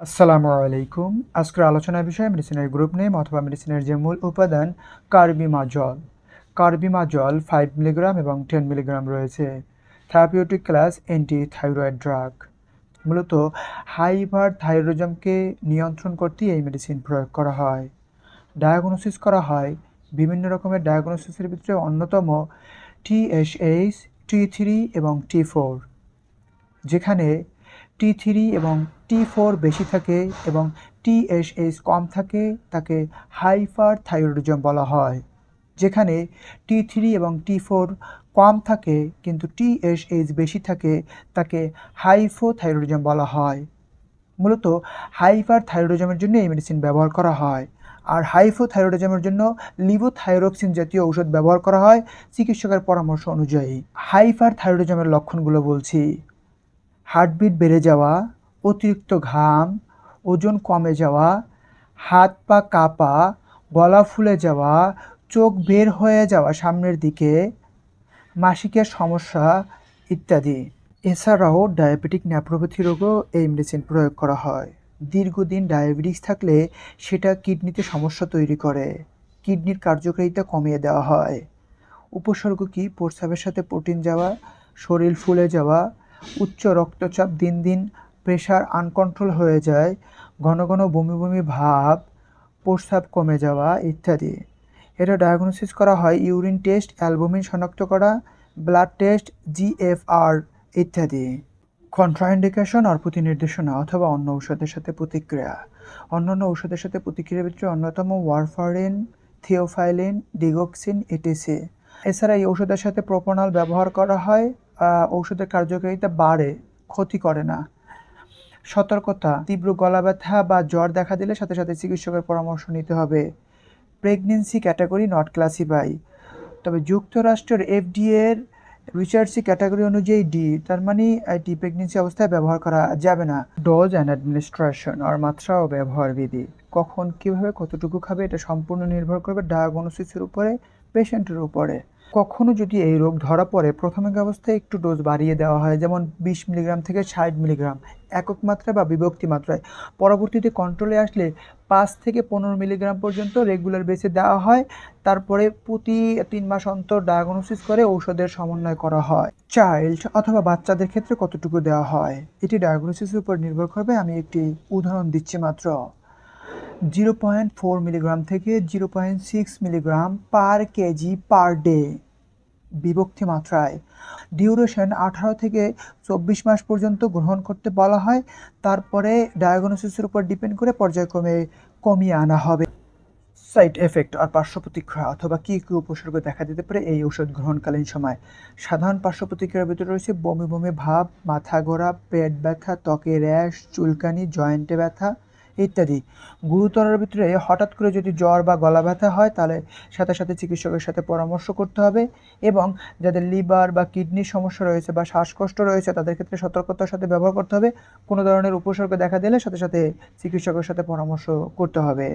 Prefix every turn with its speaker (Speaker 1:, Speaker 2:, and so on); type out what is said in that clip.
Speaker 1: আসসালামু আলাইকুম। আজকের আলোচনার বিষয় মেডিসিনের গ্রুপ নেম অথবা মেডিসিনের যে মূল উপাদান, কার্বিমাজল। কার্বিমাজল ফাইভ মিলিগ্রাম এবং টেন মিলিগ্রাম রয়েছে। Therapeutic class anti thyroid drug মূলত হাইভার থাইরোজমকে নিয়ন্ত্রণ করতে এই মেডিসিন প্রয়োগ করা হয়। ডায়াগনোসিস করা হয়। বিভিন্ন রকমের ডায়াগনোসিসের ভিতরে অন্যতম টিএসএইচ টি থ্রি এবং টি ফোর যেখানে টি থ্রি এবং টি ফোর বেশি থাকে এবং টিএসএইচ কম থাকে, তাকে হাইপার থাইরয়েডিজম বলা হয়। যেখানে টি থ্রি এবং টি ফোর কম থাকে, কিন্তু টিএসএইচ বেশি থাকে, তাকে হাইফো হাইফোথাইরয়েডিজম বলা হয়। মূলত হাইপার থাইরয়েডিজমের জন্য এই মেডিসিন ব্যবহার করা হয়। আর হাইফো হাইফোথাইরয়েডিজমের জন্য লিভোথাইরোক্সিন জাতীয় ঔষধ ব্যবহার করা হয় চিকিৎসকের পরামর্শ অনুযায়ী। হাইপার থাইরয়েডিজমের লক্ষণগুলো বলছি। হার্টবিট বেড়ে যাওয়া, অতিরিক্ত ঘাম, ওজন কমে যাওয়া, হাত পা কাঁপা, গলা ফুলে যাওয়া, চোখ বের হয়ে যাওয়া সামনের দিকে, মাসিকের সমস্যা ইত্যাদি। এছাড়াও ডায়াবেটিক ন্যাপ্রোপ্যাথি রোগও এই মেডিসিন প্রয়োগ করা হয়। দীর্ঘদিন ডায়াবেটিস থাকলে সেটা কিডনিতে সমস্যা তৈরি করে। কিডনির কার্যকারিতা কমিয়ে দেওয়া হয়। উপসর্গ কি? প্রস্রাবের সাথে প্রোটিন যাওয়া, শরীর ফুলে যাওয়া উচ্চ রক্তচাপ দিন দিন প্রেশার আনকন্ট্রোল হয়ে যায়, ঘন ঘন বমি বমি ভাব, প্রস্রাব কমে যাওয়া ইত্যাদি। এটা ডায়াগনোসিস করা হয় ইউরিন টেস্ট অ্যালবুমিন শনাক্ত করা ব্লাড টেস্ট জিএফআর ইত্যাদি। কন্ট্রাইন্ডিকেশন আর প্রতি নির্দেশনা অথবা অন্য ঔষধের সাথে প্রতিক্রিয়া। অন্যান্য ঔষধের সাথে প্রতিক্রিয়ার ভিতরে অন্যতম ওয়ারফারিন থিওফাইলিন ডিগক্সিন এটিসি এছাড়া এই ঔষধের সাথে প্রোপোনাল ব্যবহার করা হয়। ঔষধের কার্যকারিতা বাড়ে, ক্ষতি করে না। সতর্কতা, তীব্র গলা ব্যথা বা জ্বর দেখা দিলে সাথে সাথে চিকিৎসকের পরামর্শ নিতে হবে। Pregnancy category not classify. তবে যুক্তরাষ্ট্রের এফডিএ এর রিসার্চি ক্যাটাগরি অনুযায়ী ডি, তার মানে এটি প্রেগনেন্সি অবস্থায় ব্যবহার করা যাবে না। ডোজ অ্যান্ড অ্যাডমিনিস্ট্রেশন, আর মাত্রা ও ব্যবহার বিধি কখন কীভাবে কতটুকু খাবে, এটা সম্পূর্ণ নির্ভর করবে ডায়াগনোসিসের উপরে। পেশেন্টের উপরে। কখনো যদি এই রোগ ধরা পড়ে, প্রাথমিক অবস্থায় একটু ডোজ বাড়িয়ে দেওয়া হয়, যেমন বিশ মিলিগ্রাম থেকে ষাট মিলিগ্রাম, একক মাত্রায় বা বিভক্তি মাত্রায়। পরবর্তীতে কন্ট্রোলে আসলে পাঁচ থেকে পনেরো মিলিগ্রাম পর্যন্ত রেগুলার বেসে দেওয়া হয়। তারপরে প্রতি তিন মাস অন্তর ডায়াগনোসিস করে ঔষধের সমন্বয় করা হয়। চাইল্ড অথবা বাচ্চাদের ক্ষেত্রে কতটুকু দেওয়া হয়? এটি ডায়াগনোসিসের উপর নির্ভর করবে। আমি একটি উদাহরণ দিচ্ছি মাত্র। জিরো পয়েন্ট ফোর মিলিগ্রাম থেকে zero point six milligram per KG per day বিভক্তি মাত্রায়। ডিউরেশন আঠারো থেকে চব্বিশ মাস পর্যন্ত গ্রহণ করতে বলা হয়। তারপরে ডায়াগনোসিসের উপর ডিপেন্ড করে পর্যায়ক্রমে কমিয়ে আনা হবে। সাইড এফেক্ট আর পার্শ্ব প্রতিক্রিয়া অথবা কী কী উপসর্গ দেখা দিতে পারে এই ওষুধ গ্রহণকালীন সময়। সাধারণ পার্শ্ব প্রতিক্রিয়ার ভিতরে রয়েছে বমি বমি ভাব, মাথা ঘোরা, পেট ব্যথা ত্বকে র্যাশ, চুলকানি, জয়েন্টে ব্যথা ইত্যাদি। গুরুতরের ভিতরে হঠাৎ করে যদি জ্বর বা গলা ব্যথা হয়, তাহলে সাথে সাথে চিকিৎসকের সাথে পরামর্শ করতে হবে এবং যাদের লিভার বা কিডনির সমস্যা রয়েছে বা শ্বাসকষ্ট রয়েছে, তাদের ক্ষেত্রে সতর্কতার সাথে ব্যবহার করতে হবে। কোনো ধরনের উপসর্গ দেখা দিলে সাথে সাথে চিকিৎসকের সাথে পরামর্শ করতে হবে।